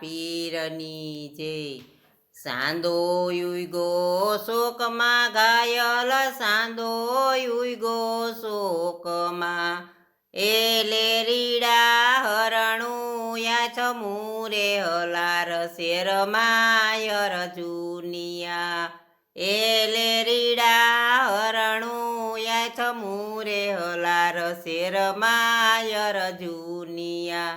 પીરની જય સાંદો યુગો શોકમાં ઘાયલ સાંદો યુગો શોકમાં એલે રીડા હરણું યા છમુરે હલાર શેરમાયર જુનિયા એલે રીડા હરણું યા છમુરે હલાર શેરમાયર જુનિયા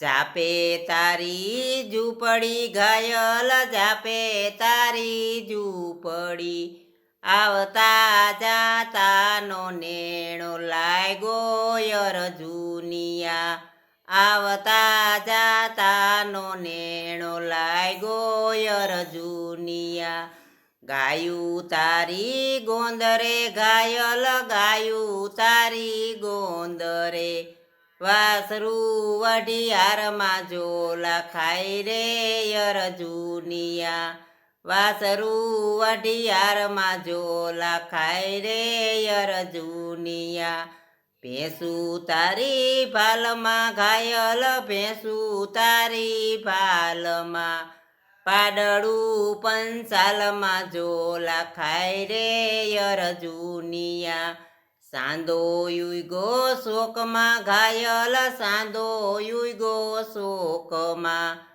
જાપે તારી ઝૂંપડી ઘાયલ, જાપે તારી ઝૂંપડી. આવતા જાતાનો નેણો લાગ્યો યર જુનિયા. આવતા જાતાનો નેણો લાગ્યો યર જુનિયા. ગાયું તારી ગોંદરે ઘાયલ, ગાયું તારી ગોંદરે. વાસરું વઢિયારમાં જોલા ખાઈ રે યરજુનિયા વાસરું વઢિયારમાં જોલા ખાઈ રે યરજુનિયા ભેંસું તારી ભાલમાં ઘાયલ, ભેંસું તારી ભાલમાં. પાડળું પંચાલમાં જોલા ખાઈ રે યર જુનિયા સાંદો યુગો શોકમાં ઘાયલ સાંદો યુગો શોકમાં.